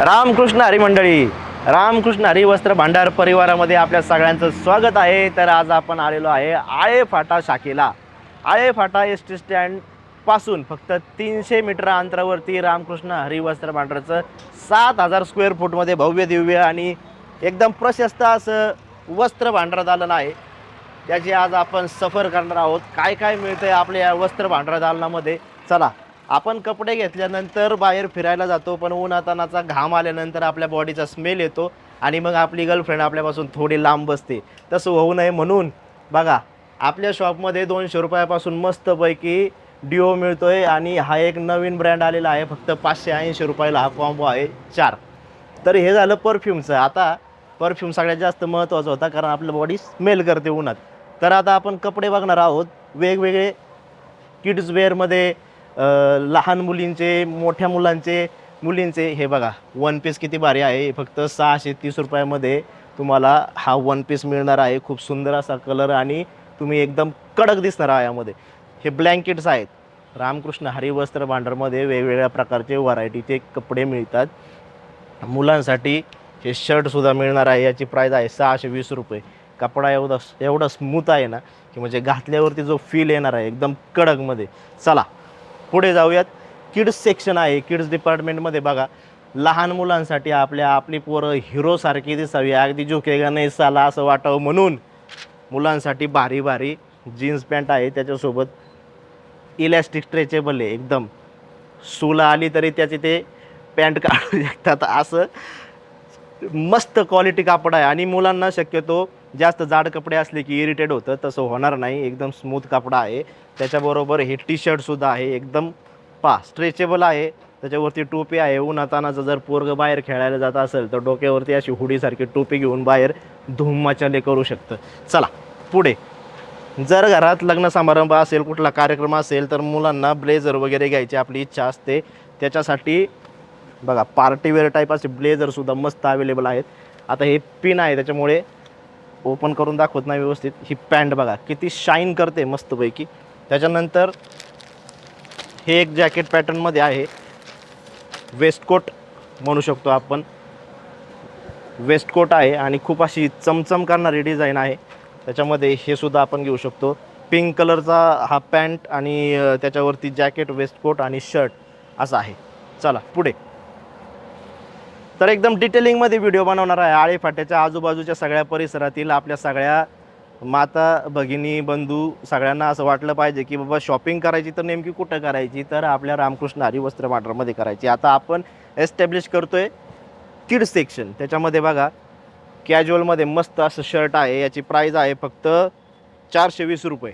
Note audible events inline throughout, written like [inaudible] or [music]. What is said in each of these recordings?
रामकृष्ण हरिमंडळी रामकृष्ण हरिवस्त्र भांडार परिवारामध्ये आपल्या सगळ्यांचं स्वागत आहे. तर आज आपण आलेलो आहे आळे फाटा शाखेला. आळे फाटा एस टी स्टँडपासून फक्त तीनशे मीटर अंतरावरती रामकृष्ण हरिवस्त्र भांडारचं सात हजार स्क्वेअर फूटमध्ये भव्य दिव्य आणि एकदम प्रशस्त असं वस्त्र भांडार दालन आहे. त्याची आज आपण सफर करणार आहोत. काय काय मिळतं आहे आपल्या या वस्त्र भांडार दालनामध्ये? चला आपण कपडे घेतल्यानंतर बाहेर फिरायला जातो पण उन्हातानाचा घाम आल्यानंतर आपल्या बॉडीचा स्मेल येतो आणि मग आपली गर्लफ्रेंड आपल्यापासून थोडी लांब बसते. तसं होऊ नये म्हणून बघा आपल्या शॉपमध्ये दोनशे रुपयापासून मस्तपैकी डिओ मिळतो आहे आणि हा एक नवीन ब्रँड आलेला आहे फक्त पाचशे ऐंशी रुपयाला हा कॉम्बो आहे चार. तर हे झालं परफ्यूमचं आता परफ्यूम सगळ्यात जास्त महत्त्वाचा होता कारण आपलं बॉडी स्मेल करते उन्हात. तर आता आपण कपडे बघणार आहोत. वेगवेगळे किड्स वेअरमध्ये लहान मुलींचे मोठ्या मुलांचे मुलींचे हे बघा वन पीस किती भारी आहे. फक्त सहाशे तीस रुपयामध्ये तुम्हाला हा वन पीस मिळणार आहे. खूप सुंदर असा कलर आणि तुम्ही एकदम कडक दिसणार आहे यामध्ये. हे ब्लँकेट्स आहेत. रामकृष्ण हरिवस्त्र भांडारमध्ये वेगवेगळ्या प्रकारचे व्हरायटीचे कपडे मिळतात. मुलांसाठी हे शर्टसुद्धा मिळणार आहे. याची प्राईज आहे सहाशे वीस रुपये. कपडा एवढा एवढा स्मूथ आहे ना की म्हणजे घातल्यावरती जो फील येणार आहे एकदम कडकमध्ये. चला पुढे जाऊयात. किड्स सेक्शन आहे. किड्स डिपार्टमेंटमध्ये बघा. लहान मुलांसाठी आपल्या आपली पोरं हिरोसारखी दिसावी. अगदी झोकेगा नाही साला असं वाटावं म्हणून मुलांसाठी भारी भारी जीन्स पॅन्ट आहे त्याच्यासोबत. इलॅस्टिक स्ट्रेचेबल आहे एकदम. सुला आली तरी त्याचे ते पॅन्ट काढू शकतात असं. मस्त क्वालिटी कापड आहे. आणि मुलांना शक्यतो जास्त जाड कपडे असले की इरिटेड होतं. तसं होणार नाही. एकदम स्मूथ कपडा आहे. त्याच्याबरोबर हे टी शर्टसुद्धा आहे. एकदम पा स्ट्रेचेबल आहे. त्याच्यावरती टोपी आहे. उन्हातानाचं जर पोरग बाहेर खेळायला जात असेल तर डोक्यावरती अशी हुडीसारखी टोपी घेऊन बाहेर धुम्माचले करू शकतं. चला पुढे. जर घरात लग्न समारंभ असेल कुठला कार्यक्रम असेल तर मुलांना ब्लेझर वगैरे घ्यायची आपली इच्छा असते. त्याच्यासाठी बघा पार्टीवेअर टाईप असे ब्लेझरसुद्धा मस्त अवेलेबल आहेत. आता हे पिन आहे त्याच्यामुळे ओपन करून दाखवत नाही व्यवस्थित. ही पॅन्ट बघा किती शाईन करते मस्तपैकी. त्याच्यानंतर हे एक जॅकेट पॅटर्नमध्ये आहे. वेस्टकोट म्हणू शकतो आपण. वेस्टकोट आहे आणि खूप अशी चमचम करणारी डिझाईन आहे. त्याच्यामध्ये हे सुद्धा आपण घेऊ शकतो. पिंक कलरचा हा पॅन्ट आणि त्याच्यावरती जॅकेट वेस्टकोट आणि शर्ट असा आहे. चला पुढे. तर एकदम डिटेलिंगमध्ये व्हिडिओ बनवणार आहे. आळेफाट्याच्या आजूबाजूच्या सगळ्या परिसरातील आपल्या सगळ्या माता भगिनी बंधू सगळ्यांना असं वाटलं पाहिजे की बाबा शॉपिंग करायची तर नेमकी कुठं करायची? तर आपल्या रामकृष्ण हरी वस्त्र वाटरमध्ये करायची. आता आपण एस्टॅब्लिश करतो आहे किड सेक्शन त्याच्यामध्ये बघा कॅज्युअलमध्ये मस्त असं शर्ट आहे. याची प्राईज आहे फक्त चारशे वीस रुपये.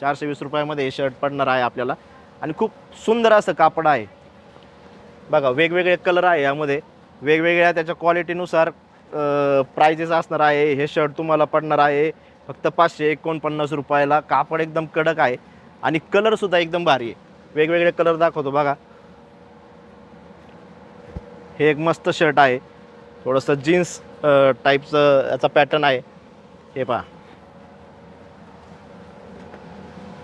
चारशे वीस रुपयामध्ये हे शर्ट पडणार आहे आपल्याला. आणि खूप सुंदर असं कापड आहे. बघा वेगवेगळे कलर आहे यामध्ये. वेगवेगळ्या त्याच्या क्वालिटीनुसार प्राइजेस असणार आहे हे शर्ट तुम्हाला पडणार आहे. फक्त पाचशे एकोणपन्नास रुपयाला. कापड एकदम कडक आहे. आणि कलरसुद्धा एकदम भारी आहे. वेगवेगळे कलर दाखवतो बघा. हे एक मस्त शर्ट आहे. थोडंसं जीन्स टाईपचं याचा पॅटर्न आहे. हे पहा.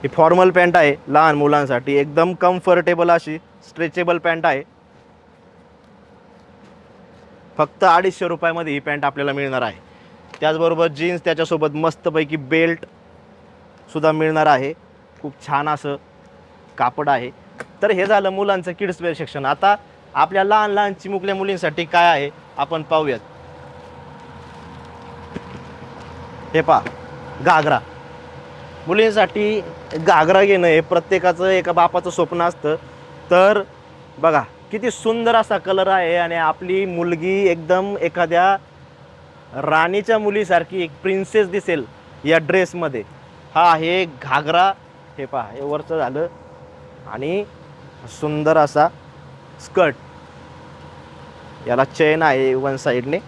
ही फॉर्मल पॅन्ट आहे लहान मुलांसाठी. एकदम कम्फर्टेबल अशी स्ट्रेचेबल पॅन्ट आहे. फक्त अडीचशे रुपयामध्ये ही पॅन्ट आपल्याला मिळणार आहे. त्याचबरोबर जीन्स त्याच्यासोबत मस्तपैकी बेल्टसुद्धा मिळणार आहे. खूप छान असं कापड आहे. तर हे झालं मुलांचं किड्सवेअर सेक्शन आता आपल्या लहान लहान चिमुकल्या मुलींसाठी काय आहे आपण पाहूयात. हे पहा घागरा. मुलींसाठी घागरा घेणं हे प्रत्येकाचं एका बापाचं स्वप्न असतं. तर बघा किती सुंदर असा कलर आहे आणि आपली मुलगी एकदम एखाद्या राणीच्या मुलीसारखी एक प्रिन्सेस दिसेल या ड्रेसमध्ये हा आहे घागरा. हे पहा हे वरचं झालं. आणि सुंदर असा स्कर्ट याला चेन आहे वन साईडने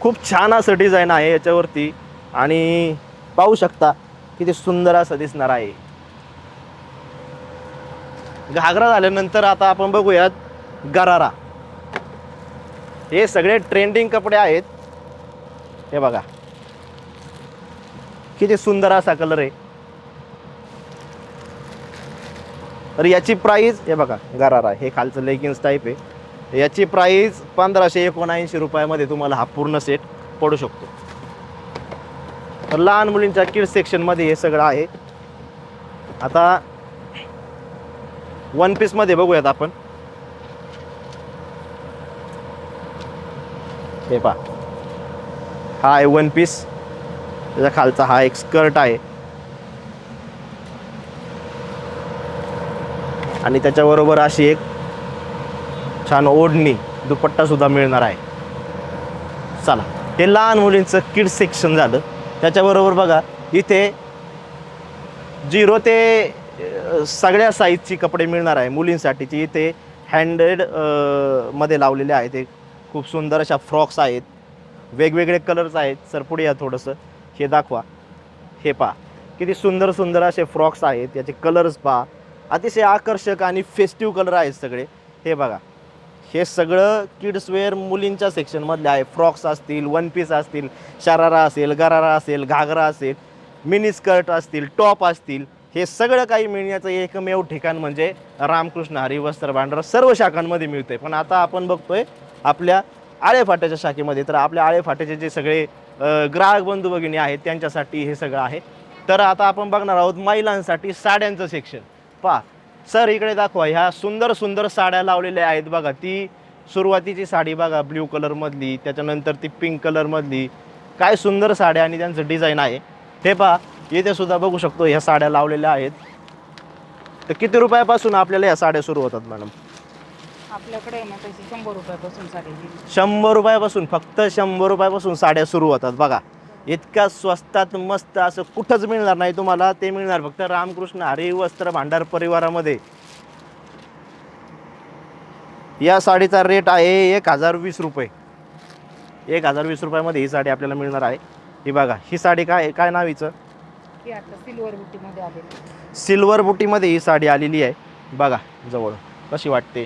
खूप छान असं डिझाईन आहे याच्यावरती. आणि पाहू शकता किती सुंदर असं दिसणार आहे. म्हणजे घागरा झाल्यानंतर आता आपण बघूयात गरारा. हे सगळे ट्रेंडिंग कपडे आहेत. हे बघा. किती सुंदर असा कलर आहे. तर याची प्राईज हे बघा गरारा. हे खालचं लेगिन्स टाईप आहे. याची प्राईज पंधराशे एकोणऐंशी रुपयामध्ये तुम्हाला हा पूर्ण सेट पडू शकतो. तर लहान मुलींच्या किड सेक्शनमध्ये हे सगळं आहे. आता वन पीसमध्ये बघूयात आपण. हे पा हा आहे वन पीस त्याच्या खालचा हा एक स्कर्ट आहे. आणि त्याच्याबरोबर अशी एक छान ओढणी दुपट्टा सुद्धा मिळणार आहे. चला. हे लहान मुलींचं किड सेक्शन झालं. त्याच्याबरोबर बघा इथे झिरो ते सगळ्या साईजची कपडे मिळणार आहे मुलींसाठीची इथे हँडेडमध्ये लावलेले आहेत. ते खूप सुंदर अशा फ्रॉक्स आहेत. वेगवेगळे कलर्स आहेत. सर पुढे या थोडंसं. हे दाखवा. हे पहा. किती सुंदर सुंदर असे फ्रॉक्स आहेत. याचे कलर्स पहा. अतिशय आकर्षक आणि फेस्टिव्ह कलर आहेत सगळे. हे बघा. हे सगळं किड्स वेअर मुलींच्या सेक्शनमधले आहे. फ्रॉक्स असतील वन पीस असतील शरारा असेल गरारा असेल घागरा असेल मिनी स्कर्ट असतील टॉप असतील. हे सगळं काही मिळण्याचं एकमेव ठिकाण म्हणजे रामकृष्ण हरी वस्त्र भांडार सर्व शाखांमध्ये मिळते पण आता आपण बघतोय आपल्या आळेफाट्याच्या शाखेमध्ये. तर आपल्या आळेफाट्याचे जे सगळे ग्राहक बंधू भगिनी आहेत त्यांच्यासाठी हे सगळं आहे. तर आता आपण बघणार आहोत महिलांसाठी साड्यांचं सेक्शन पहा सर इकडे दाखवा ह्या सुंदर सुंदर साड्या लावलेल्या आहेत बघा. ती सुरुवातीची साडी बघा ब्ल्यू कलरमधली त्याच्यानंतर ती पिंक कलरमधली. काय सुंदर साड्या आणि त्यांचं डिझाईन आहे. ते पहा इथे सुद्धा बघू शकतो ह्या साड्या लावलेल्या आहेत. तर किती रुपयापासून आपल्याला ह्या साड्या सुरू होतात मॅडम? आपल्याकडे आहे ना तशी शंभर रुपयापासून साडी शंभर रुपयापासून फक्त शंभर रुपयापासून साड्या सुरू होतात बघा. इतक्या स्वस्तात मस्त असं कुठंच मिळणार नाही तुम्हाला ते मिळणार फक्त रामकृष्ण हरी वस्त्र भांडार परिवारामध्ये. या साडीचा रेट आहे एक हजार वीस रुपये. एक हजार वीस रुपयामध्ये ही साडी आपल्याला मिळणार आहे. ही बघा ही साडी काय? काय नाव हिचं? ती आता सिल्वर बुटीमध्ये आलेली सिल्वर बुटीमध्ये ही साडी आलेली आहे. बघा जवळ. कशी वाटते?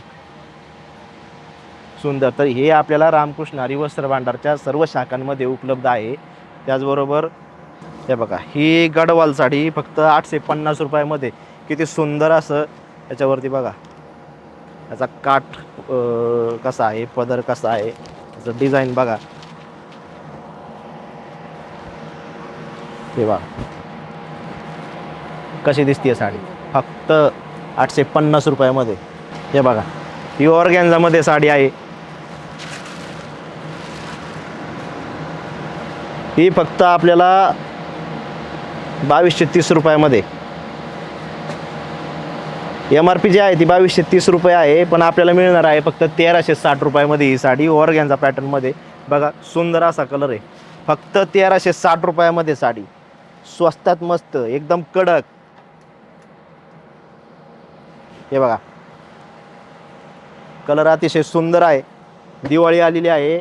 सुंदर. तर हे आपल्याला रामकृष्ण हरी वस्त्र भांडारच्या सर्व शाखांमध्ये उपलब्ध आहे. त्याचबरोबर हे बघा ही गडवाल साडी फक्त आठशे पन्नास रुपयामध्ये. किती सुंदर असं याच्यावरती बघा. याचा काठ कसा आहे पदर कसा आहे त्याचं डिझाईन बघा. हे बघा. कशी दिसते साडी? फक्त आठशे पन्नास रुपयामध्ये. हे बघा ही ऑर्गॅन्झामध्ये साडी आहे. ही फक्त आपल्याला बावीसशे तीस रुपयामध्ये. एम आर पी जी आहे ती बावीसशे तीस रुपये आहे पण आपल्याला मिळणार आहे फक्त तेराशे साठ रुपयामध्ये ही साडी ऑर्गॅन्झा पॅटर्नमध्ये. बघा सुंदर असा कलर आहे. फक्त तेराशे साठ रुपयामध्ये साडी. स्वस्तात मस्त एकदम कडक. हे बघा. कलर अतिशय सुंदर आहे. दिवाळी आलेली आहे.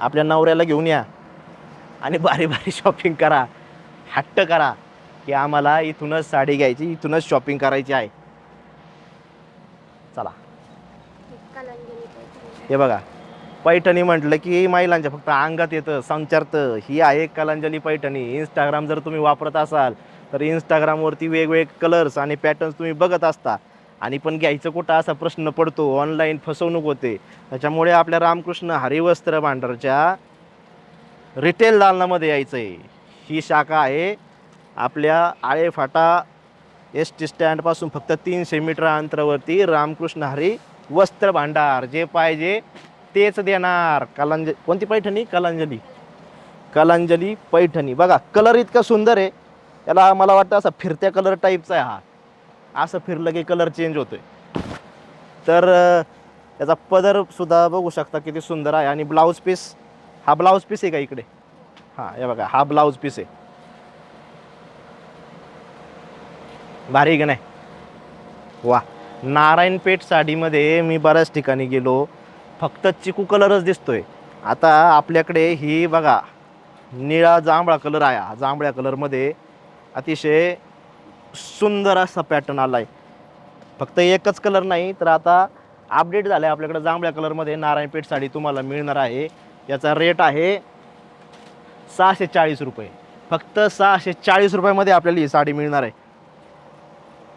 आपल्या नवऱ्याला घेऊन या. आणि बारी बारी शॉपिंग करा. हट्ट करा की आम्हाला इथूनच साडी घ्यायची इथूनच शॉपिंग करायची आहे. चला. हे बघा. पैठणी म्हटलं की महिलांच्या फक्त अंगात येतं संचारतं. ही आहे कलांजली पैठणी. इंस्टाग्राम जर तुम्ही वापरत असाल तर इंस्टाग्रामवरती वेगवेगळे कलर्स आणि पॅटर्न्स तुम्ही बघत असता. आणि पण घ्यायचं कुठं असा प्रश्न पडतो. ऑनलाईन फसवणूक होते. त्याच्यामुळे आपल्या रामकृष्ण हरिवस्त्र भांडारच्या रिटेल दालनामध्ये यायचं आहे ही शाखा आहे. आपल्या आळेफाटा एस टी स्टँडपासून फक्त तीनशे मीटर अंतरावरती रामकृष्ण हरी वस्त्र भांडार. जे पाहिजे तेच देणार. कलांज कोणती पैठणी? कलांजली. कलांजली पैठणी. बघा कलर इतका सुंदर आहे. त्याला मला वाटतं असा फिरत्या कलर टाईपचा आहे हा. असं फिरलं की कलर चेंज होतोय. तर त्याचा पदर सुद्धा बघू शकता किती सुंदर आहे. आणि ब्लाऊज पीस हा ब्लाऊज पीस आहे का इकडे? हां हे बघा हा ब्लाऊज पीस आहे. भारी की नाही? वा नारायणपेठ साडीमध्ये मी बऱ्याच ठिकाणी गेलो. फक्त चिकू कलरच दिसतोय. आता आपल्याकडे ही बघा निळा जांभळा कलर आहे. जांभळ्या कलरमध्ये अतिशय सुंदर असा पॅटर्न आला आहे फक्त एकच कलर नाही तर आता अपडेट झालं आहे आपल्याकडे जांभळ्या कलरमध्ये नारायणपेठ साडी तुम्हाला मिळणार आहे. याचा रेट आहे सहाशे चाळीस रुपये. फक्त सहाशे चाळीस रुपयामध्ये आपल्याला ही साडी मिळणार आहे.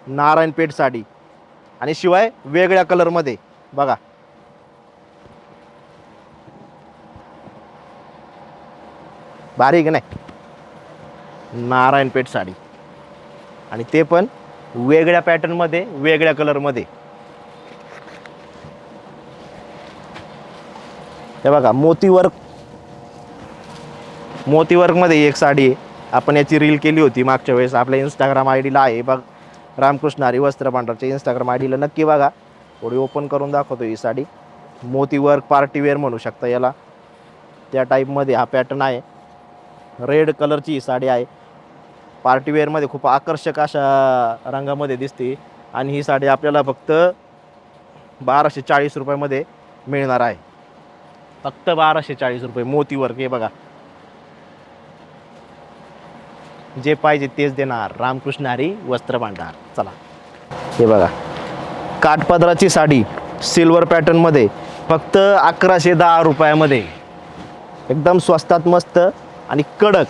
नारायणपेठ साडी. आणि शिवाय वेगळ्या कलरमध्ये बघा. बारीक नाही? नारायणपेठ साडी. आणि ते पण वेगळ्या पॅटर्नमध्ये वेगळ्या कलरमध्ये हे बघा मोती वर्क मोती वर्कमध्ये एक साडी आहे. आपण याची रील केली होती मागच्या वेळेस. आपल्या इंस्टाग्राम आय डीला आहे. बघ रामकृष्ण हरी वस्त्र भांडारच्या इंस्टाग्राम आय डीला नक्की बघा. थोडी ओपन करून दाखवतो ही साडी. मोती वर्क पार्टीवेअर म्हणू शकता याला. त्या टाईपमध्ये हा पॅटर्न आहे. रेड कलरची ही साडी आहे. पार्टीवेअरमध्ये खूप आकर्षक अशा रंगामध्ये दिसते. आणि ही साडी आपल्याला फक्त बाराशे चाळीस रुपयामध्ये मिळणार आहे. फक्त बाराशे चाळीस रुपये मोती वर्क हे बघा. जे पाहिजे तेच देणार. रामकृष्ण हरी वस्त्र भांडार. चला. हे बघा. काठपदराची साडी सिल्वर पॅटर्नमध्ये फक्त अकराशे दहा रुपयामध्ये. एकदम स्वस्तात मस्त आणि कडक.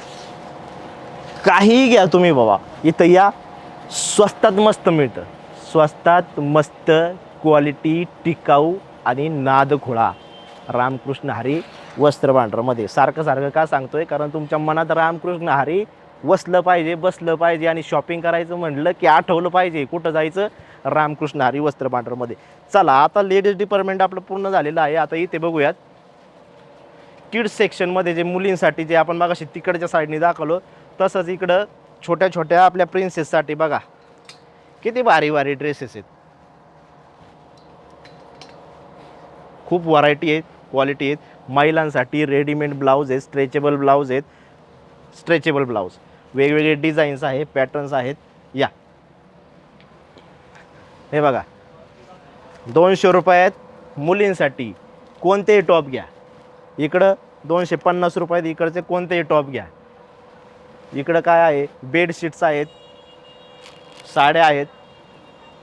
काहीही घ्या तुम्ही बाबा. इथं या. स्वस्तात मस्त मिळतं. स्वस्तात मस्त क्वालिटी टिकाऊ आणि नादखोळा. रामकृष्ण हरी वस्त्र भांडारमध्ये सारखं सारखं का सांगतोय? कारण तुमच्या मनात रामकृष्ण हरी वसलं पाहिजे बसलं पाहिजे आणि शॉपिंग करायचं म्हणलं की आठवलं पाहिजे. कुठं जायचं? रामकृष्ण हरी वस्त्र भांडारमध्ये चला आता लेडीज डिपार्टमेंट आपलं पूर्ण झालेलं आहे. आता इथे बघूयात. किड्स सेक्शनमध्ये जे मुलींसाठी जे आपण मग तिकडच्या साईडने दाखवलो तसंच इकडं छोट्या छोट्या आपल्या प्रिन्सेससाठी बघा. किती भारी भारी ड्रेसेस आहेत. खूप व्हरायटी आहेत क्वालिटी आहेत. महिलांसाठी रेडीमेड ब्लाऊज आहेत स्ट्रेचेबल ब्लाऊज आहेत. स्ट्रेचेबल ब्लाऊज वेगवेगळे डिझाईन्स आहेत पॅटर्न्स आहेत. या. हे बघा. दोनशे रुपयात मुलींसाठी. कोणतेही टॉप घ्या. इकडं दोनशे पन्नास रुपयात इकडचे कोणतेही टॉप घ्या. इकडं काय आहे? बेडशीट्स आहेत. साड्या आहेत.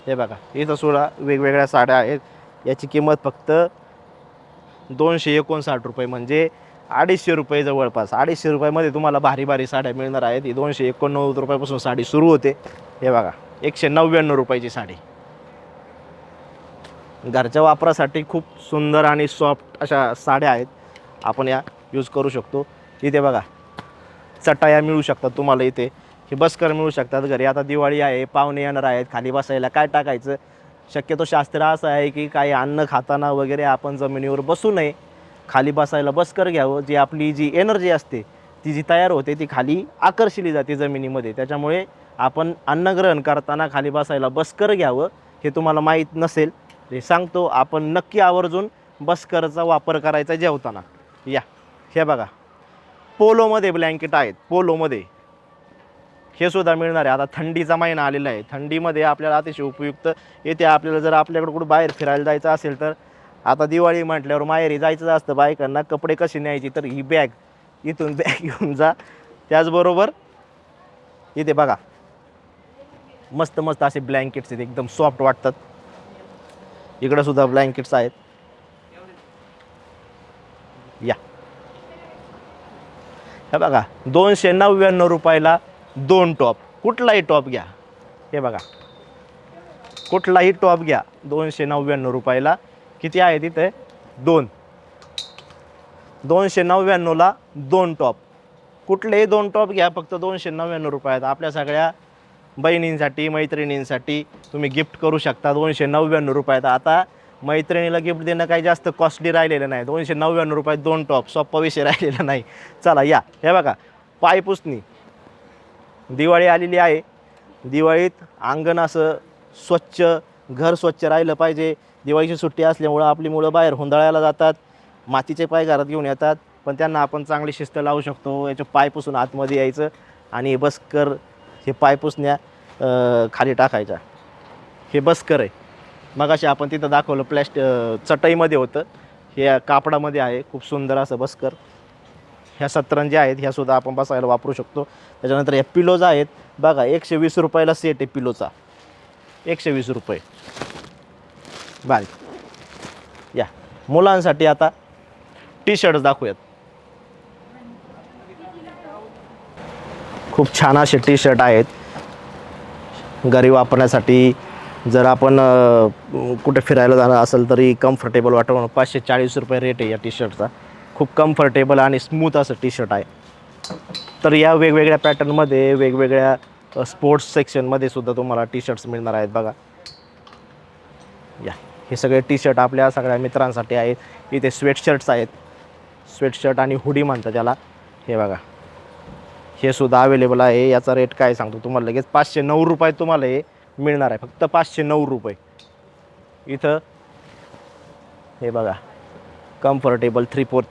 हे बघा इथं सुद्धा वेगवेगळ्या साड्या आहेत. याची किंमत फक्त दोनशे एकोणसाठ रुपये म्हणजे अडीचशे रुपये जवळपास. अडीचशे रुपयामध्ये तुम्हाला भारी भारी साड्या मिळणार आहेत. ही दोनशे एकोणनव्वद रुपयापासून साडी सुरू होते. हे बघा एकशे नव्याण्णव रुपयाची साडी. घरच्या वापरासाठी खूप सुंदर आणि सॉफ्ट अशा साड्या आहेत. आपण या यूज करू शकतो. इथे बघा चटाया मिळू शकतात तुम्हाला इथे. हे बसकर मिळू शकतात घरी. आता दिवाळी आहे पाहुणे येणार आहेत खाली बसायला काय टाकायचं? शक्यतो शास्त्र असं आहे की काही अन्न खाताना वगैरे आपण जमिनीवर बसू नये. खाली बसायला बसकर घ्यावं. जी आपली जी एनर्जी असते ती जी तयार होते ती खाली आकर्षिली जाते जमिनीमध्ये. त्याच्यामुळे आपण अन्नग्रहण करताना खाली बसायला बसकर घ्यावं हे तुम्हाला माहीत नसेल. हे सांगतो आपण नक्की आवर्जून बसकरचा वापर करायचा जेवताना. या. हे बघा. पोलोमध्ये ब्लँकेट आहेत पोलोमध्ये. हे सुद्धा मिळणार आहे. आता थंडीचा महिना आलेला आहे. थंडीमध्ये आपल्याला अतिशय उपयुक्त येते. आपल्याला जर आपल्याकडे कुठं बाहेर फिरायला जायचं असेल तर आता दिवाळी म्हटल्यावर माहेरी जायचं असतं बायकांना. कपडे कसे न्यायची? तर ही बॅग इथून बॅग [laughs] घेऊन जा. त्याचबरोबर इथे बघा. मस्त मस्त असे ब्लँकेट्स आहेत. एकदम सॉफ्ट वाटतात. इकडं सुद्धा ब्लँकेट्स आहेत. या. हे बघा दोनशे नव्याण्णव रुपयाला दोन टॉप. कुठलाही टॉप घ्या. हे बघा. कुठलाही टॉप घ्या दोनशे नव्याण्णव रुपयाला. किती आहे तिथे? दोन. दोनशे नव्याण्णवला दोन टॉप. कुठलेही दोन टॉप घ्या फक्त दोनशे नव्याण्णव रुपयात. आपल्या सगळ्या बहिणींसाठी मैत्रिणींसाठी तुम्ही गिफ्ट करू शकता दोनशे नव्याण्णव रुपयात. आता मैत्रिणीला गिफ्ट देणं काही जास्त कॉस्टली राहिलेलं नाही. दोनशे नव्याण्णव रुपयात दोन टॉप सोप्पा विषय राहिलेला नाही. चला या. हे बघा पायपुसणी दिवाळी आलेली आहे. दिवाळीत अंगण असं स्वच्छ घर स्वच्छ राहिलं पाहिजे. दिवाळीची सुट्टी असल्यामुळं आपली मुलं बाहेर हुंदळायला जातात. मातीचे पाय घरात घेऊन येतात. पण त्यांना आपण चांगली शिस्त लावू शकतो. याचे पाय पुसून आतमध्ये यायचं आणि बसकर हे पाय पुसण्या खाली टाकायच्या. हे बसकर आहे. मग अशी आपण तिथं दाखवलं प्लॅस्ट चटईमध्ये होतं. हे कापडामध्ये आहे. खूप सुंदर असं बसकर. ह्या सतरंजी आहेत. ह्या सुद्धा आपण बसायला वापरू शकतो. त्याच्यानंतर ह्या पिलोज आहेत. बघा एकशे वीस रुपयाला सेट आहे पिलोचा. एकशे वीस रुपये. बारीक. या. मुलांसाठी आता टी शर्ट दाखवूयात. खूप छान असे टी शर्ट आहेत. घरी वापरण्यासाठी जर आपण कुठे फिरायला जाणार असेल तरी कम्फर्टेबल वाटतं पाचशे चाळीस रुपये रेट आहे या टी शर्टचा खूप कम्फर्टेबल आणि स्मूथ असं टी शर्ट आहे. तर या वेगवेगळ्या पॅटर्नमध्ये वेगवेगळ्या स्पोर्ट्स सेक्शनमध्ये सुद्धा तुम्हाला टी शर्ट्स मिळणार आहेत बघा. या. हे सगळे टी शर्ट आपल्या सगळ्या मित्रांसाठी आहेत. इथे स्वेटशर्ट्स आहेत. स्वेटशर्ट आणि हुडी म्हणतात त्याला हे बघा. हे सुद्धा अवेलेबल आहे. याचा रेट काय सांगतो तुम्हाला? लगेच पाचशे नऊ रुपये तुम्हाला हे मिळणार आहे. फक्त पाचशे नऊ रुपये. इथं हे बघा. कम्फर्टेबल थ्री फोर्थ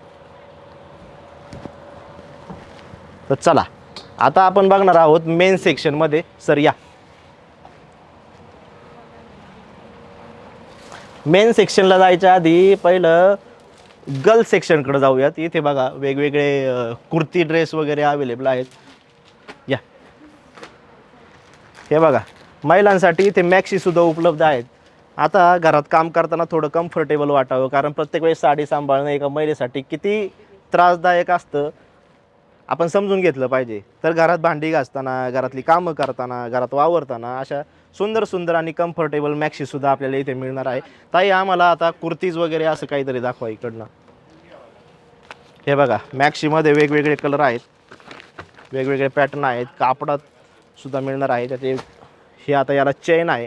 तर चला. आता आपण बघणार आहोत मेन सेक्शनमध्ये सर या. मेन सेक्शनला जायच्या आधी पहिलं गर्ल सेक्शनकडे जाऊयात. इथे बघा वेगवेगळे कुर्ती ड्रेस वगैरे अवेलेबल आहेत. या. हे बघा. महिलांसाठी इथे मॅक्सीसुद्धा उपलब्ध आहेत. आता घरात काम करताना थोडं कम्फर्टेबल वाटावं कारण प्रत्येक वेळेस साडी सांभाळणं एका महिलेसाठी किती त्रासदायक असतं. आपण समजून घेतलं पाहिजे. तर घरात भांडी घासताना घरातली कामं करताना घरात वावरताना अशा सुंदर सुंदर आणि कम्फर्टेबल मॅक्सीसुद्धा आपल्याला इथे मिळणार आहे. ताई आम्हाला आता कुर्तीज वगैरे असं काहीतरी दाखवा इकडनं. हे बघा मॅक्सीमध्ये वेगवेगळे कलर आहेत. वेगवेगळे पॅटर्न आहेत. कापडात सुद्धा मिळणार आहे. त्याचे हे आता याला चेन आहे.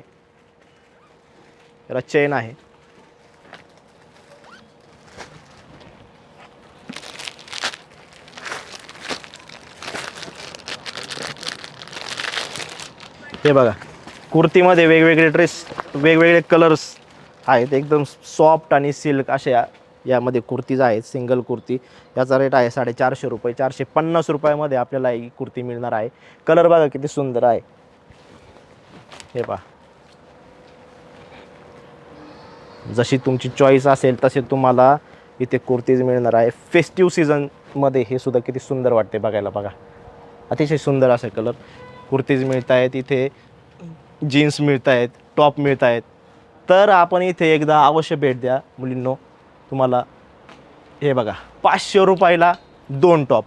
याला चेन आहे. हे बघा कुर्तीमध्ये वेगवेगळे ड्रेस वेगवेगळे कलर्स आहेत. एकदम सॉफ्ट आणि सिल्क अशा यामध्ये कुर्तीज आहेत सिंगल कुर्ती. याचा रेट आहे साडेचारशे रुपये. चारशे पन्नास रुपयामध्ये आपल्याला ही कुर्ती मिळणार आहे. कलर बघा किती सुंदर आहे. हे पहा. जशी तुमची चॉईस असेल तसे तुम्हाला इथे कुर्तीज मिळणार आहे. फेस्टिव्ह सीझनमध्ये हे सुद्धा किती सुंदर वाटते बघायला बघा. अतिशय सुंदर असे कलर कुर्तीज मिळत आहेत इथे जीन्स मिळत आहेत टॉप मिळत आहेत तर आपण इथे एकदा अवश्य भेट द्या. मुलींनो तुम्हाला हे बघा पाचशे रुपयाला दोन टॉप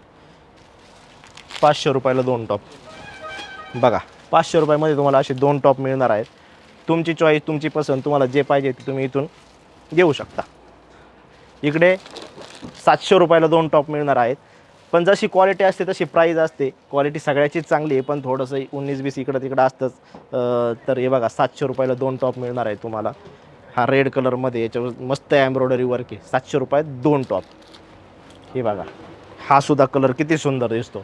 पाचशे रुपयाला दोन टॉप बघा. पाचशे रुपयामध्ये तुम्हाला असे दोन टॉप मिळणार आहेत. तुमची चॉईस तुमची पसंत तुम्हाला जे पाहिजे ते तुम्ही इथून घेऊ शकता. इकडे सातशे रुपयाला दोन टॉप मिळणार आहेत. पण जशी क्वालिटी असते तशी प्राईज असते. क्वालिटी सगळ्याचीच चांगली आहे पण थोडंसं उन्नीस बीस इकडं तिकडं असतंच. तर हे बघा सातशे रुपयाला दोन टॉप मिळणार आहे तुम्हाला. हा रेड कलरमध्ये याच्यावर मस्त एम्ब्रॉयडरी वर्क आहे. सातशे रुपयात दोन टॉप. हे बघा हा सुद्धा कलर किती सुंदर दिसतो.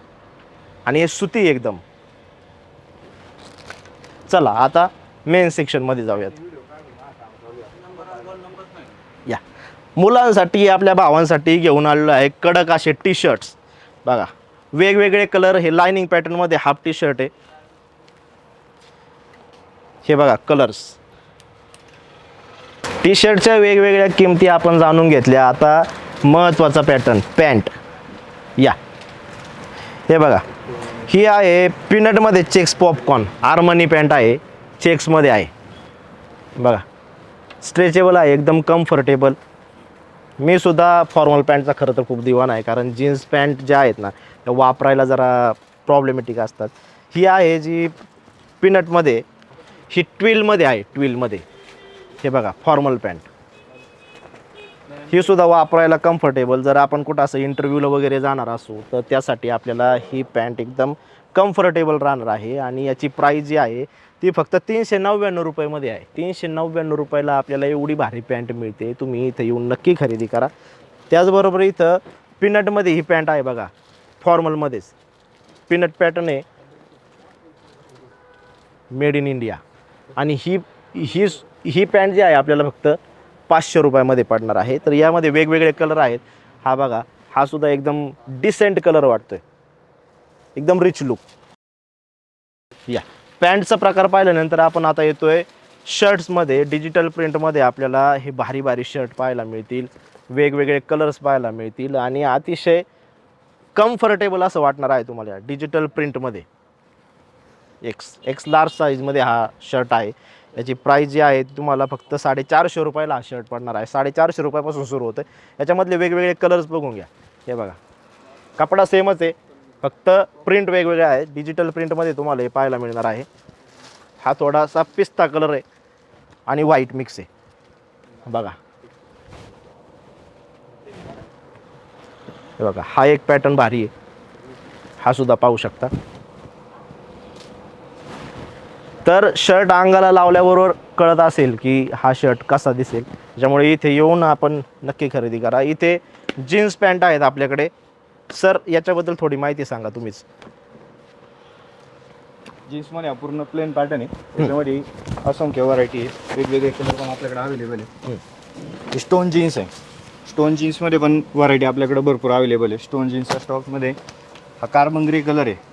आणि हे सुती एकदम. चला आता मेन सेक्शनमध्ये जाऊयात. या. मुलांसाठी आपल्या भावांसाठी घेऊन आलेलो आहे कडक असे टी शर्ट्स बघा वेगवेगळे कलर हे लाइनिंग पॅटर्नमध्ये हाफ टी शर्ट आहे. हे बघा कलर्स टी शर्टच्या वेगवेगळ्या किमती आपण जाणून घेतल्या. आता महत्त्वाचा पॅटर्न पॅन्ट या. हे बघा ही आहे पीनटमध्ये चेक्स पॉपकॉर्न. आर्मनी पॅन्ट आहे. चेक्समध्ये आहे. बघा. स्ट्रेचेबल आहे. एकदम कम्फर्टेबल मी सुद्धा फॉर्मल पॅन्टचा खरं तर खूप दिवाण आहे. कारण जीन्स पॅन्ट ज्या आहेत ना त्या वापरायला जरा प्रॉब्लेमॅटिक असतात. ही आहे जी पीनटमध्ये ही ट्विलमध्ये आहे. ट्विलमध्ये हे बघा फॉर्मल पॅन्ट ही सुद्धा वापरायला कम्फर्टेबल जर आपण कुठं असं इंटरव्ह्यूला वगैरे जाणार असू तर त्यासाठी आपल्याला ही पॅन्ट एकदम कम्फर्टेबल राहणार आहे. आणि याची प्राईज जी आहे ती फक्त तीनशे नव्याण्णव रुपयामध्ये आहे. तीनशे नव्याण्णव रुपयाला आपल्याला एवढी भारी पॅन्ट मिळते. तुम्ही इथं येऊन नक्की खरेदी करा. त्याचबरोबर इथं पिनटमध्ये ही पॅन्ट आहे बघा फॉर्मलमध्येच पिनट पॅटर्न आहे. मेड इन इंडिया आणि ही ही ही पॅन्ट जी आहे आपल्याला फक्त पाचशे रुपयामध्ये पडणार आहे. तर यामध्ये वेगवेगळे कलर आहेत. हा बघा हा सुद्धा एकदम डिसेंट कलर वाटतोय. एकदम रिच लुक या. पॅन्टचा प्रकार पाहिल्यानंतर आपण आता येतोय शर्ट्समध्ये डिजिटल प्रिंटमध्ये आपल्याला हे भारी भारी शर्ट पाहायला मिळतील. वेगवेगळे कलर्स पाहायला मिळतील. आणि अतिशय कम्फर्टेबल असं वाटणार आहे तुम्हाला डिजिटल प्रिंटमध्ये एक्स एक्स लार्ज साईजमध्ये हा शर्ट आहे. याची प्राईस जी आहे ती तुम्हाला फक्त साडेचारशे रुपयाला हा शर्ट पडणार आहे. साडेचारशे रुपयापासून सुरू होतं याच्यामधले वेगवेगळे कलर्स बघून घ्या. हे बघा. कपडा सेमच आहे. फक्त प्रिंट वेगवेगळे आहे डिजिटल प्रिंटमध्ये तुम्हाला हे पाहायला मिळणार आहे. हा थोडासा पिस्ता कलर आहे आणि व्हाईट मिक्स आहे. बघा. हे बघा. हा एक पॅटर्न भारी आहे. हा सुद्धा पाहू शकता. तर शर्ट अंगाला लावल्याबरोबर कळत असेल की हा शर्ट कसा दिसेल. त्याच्यामुळे इथे येऊन आपण नक्की खरेदी करा. इथे जीन्स पॅन्ट आहेत आपल्याकडे. सर याच्याबद्दल थोडी माहिती सांगा तुम्हीच. जीन्समध्ये पूर्ण प्लेन पॅटर्न आहे. त्याच्यामध्ये असंख्य व्हरायटी आहे वेगवेगळे कलर पण आपल्याकडे अवेलेबल आहे स्टोन जीन्स आहे. स्टोन जीन्समध्ये पण व्हरायटी आपल्याकडे भरपूर अवेलेबल आहे. स्टोन जीन्सच्या स्टॉकमध्ये हा कार्बन ग्रे कलर आहे.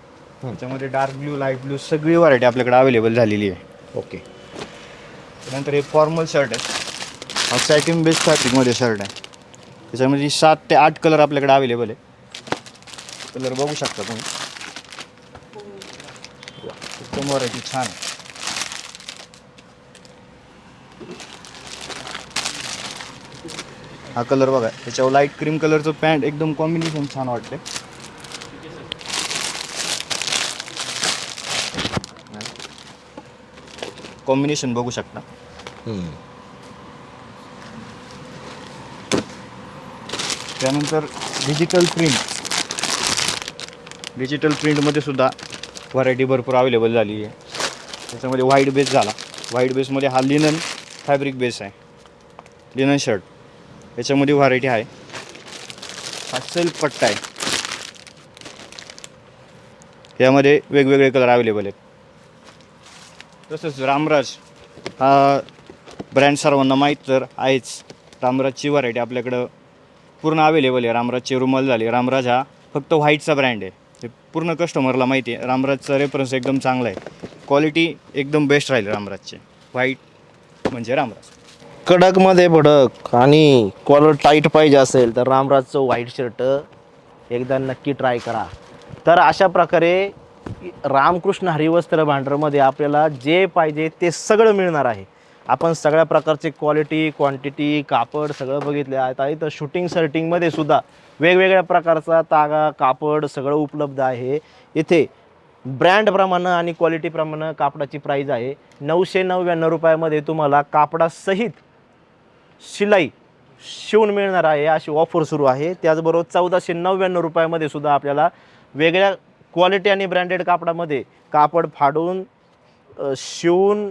त्याच्यामध्ये डार्क ब्ल्यू लाइट ब्ल्यू सगळी व्हरायटी आपल्याकडे अवेलेबल झालेली आहे. ओके त्यानंतर हे फॉर्मल शर्ट आहे. हा सॅटिन बेस्ट फॅब्रिकमध्ये शर्ट आहे. त्याच्यामध्ये सात ते आठ कलर आपल्याकडे अवेलेबल आहे. कलर बघू शकता तुम्ही. एकदम व्हरायटी छान आहे. हा कलर बघा त्याच्यावर लाइट क्रीम कलरचं पॅन्ट एकदम कॉम्बिनेशन छान वाटते कॉम्बिनेशन बघू शकता. त्यानंतर डिजिटल प्रिंट डिजिटल प्रिंटमध्ये सुद्धा व्हरायटी भरपूर अवेलेबल झाली आहे. त्याच्यामध्ये व्हाईट बेस झाला. व्हाईट बेसमध्ये हा लिनन फॅब्रिक बेस आहे. लिनन शर्ट याच्यामध्ये व्हरायटी आहे. हा सेल्फ पट्टा आहे. यामध्ये वेगवेगळे कलर अवेलेबल आहेत. तसंच रामराज हा ब्रँड सर्वांना माहीत तर आहेच. रामराजची व्हरायटी आपल्याकडं पूर्ण अवेलेबल आहे. रामराजचे रुमाल झाले. रामराज हा फक्त व्हाईटचा ब्रँड आहे. हे पूर्ण कस्टमरला माहिती आहे. रामराजचा रेफरन्स एकदम चांगला आहे. क्वालिटी एकदम बेस्ट राहील रामराजचे. व्हाईट म्हणजे रामराज. कडकमध्ये भडक आणि कॉलर टाईट पाहिजे असेल तर रामराजचं व्हाईट शर्ट एकदा नक्की ट्राय करा. तर अशा प्रकारे रामकृष्ण हरिवस्त्र भांडरमध्ये आपल्याला जे पाहिजे ते सगळं मिळणार आहे. आपण सगळ्या प्रकारचे क्वालिटी क्वांटिटी कापड सगळं बघितले आता इथं शूटिंग सर्टिंगमध्ये सुद्धा वेगवेगळ्या प्रकारचा तागा कापड सगळं उपलब्ध आहे. इथे ब्रँडप्रमाणे आणि क्वालिटीप्रमाणे कापडाची प्राईज आहे. नऊशे नव्याण्णव रुपयामध्ये तुम्हाला कापडासहित शिलाई शिवून मिळणार आहे. अशी ऑफर सुरू आहे. त्याचबरोबर चौदाशे नव्याण्णव रुपयामध्ये सुद्धा आपल्याला वेगळ्या क्वालिटी आणि ब्रँडेड कापडामध्ये कापड फाडून शिवून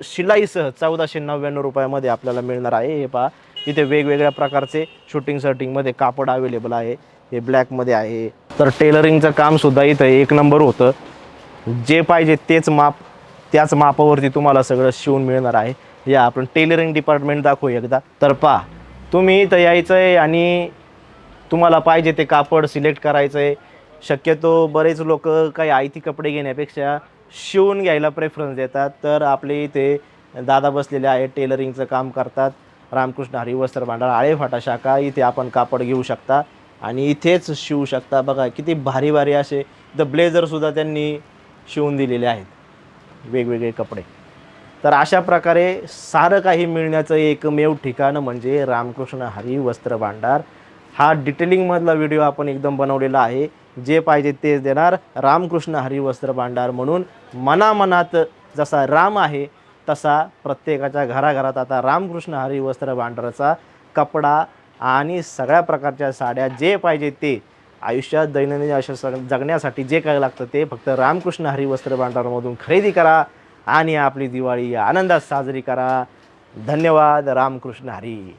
शिलाईसह चौदाशे नव्याण्णव रुपयामध्ये आपल्याला मिळणार आहे. हे पहा इथे वेगवेगळ्या प्रकारचे शूटिंग सर्टिंगमध्ये कापड अवेलेबल आहे. हे ब्लॅकमध्ये आहे. तर टेलरिंगचं कामसुद्धा इथं एक नंबर होतं. जे पाहिजे तेच माप त्याच मापावरती तुम्हाला सगळं शिवून मिळणार आहे. या आपण टेलरिंग डिपार्टमेंट दाखवू एकदा. तर पहा तुम्ही इथं यायचं आहे आणि तुम्हाला पाहिजे ते कापड सिलेक्ट करायचं आहे शक्यतो बरेच लोक काही आयती कपडे घेण्यापेक्षा शिवून घ्यायला प्रेफरन्स देतात. तर आपले इथे दादा बसलेले आहेत टेलरिंगचं काम करतात. रामकृष्ण हरिवस्त्र भांडार आळेफाटा शाखा इथे आपण कापड घेऊ शकता. आणि इथेच शिवू शकता. बघा किती भारी भारी असे द ब्लेझरसुद्धा त्यांनी शिवून दिलेले आहेत. वेगवेगळे कपडे. तर अशा प्रकारे सारं काही मिळण्याचं एकमेव ठिकाण म्हणजे रामकृष्ण हरी वस्त्र भांडार. हा डिटेलिंगमधला व्हिडिओ आपण एकदम बनवलेला आहे. जे पाहिजे तेच देणार. रामकृष्ण हरिवस्त्र भांडार म्हणून मनामनात जसा राम आहे तसा प्रत्येकाच्या घराघरात आता रामकृष्ण हरिवस्त्र भांडाराचा कपडा आणि सगळ्या प्रकारच्या साड्या जे पाहिजे ते आयुष्यात दैनंदिन आयुष्य सग- जगण्यासाठी जे काय लागतं ते फक्त रामकृष्ण हरिवस्त्र भांडारमधून खरेदी करा आणि आपली दिवाळी आनंदात साजरी करा. धन्यवाद. रामकृष्ण हरी.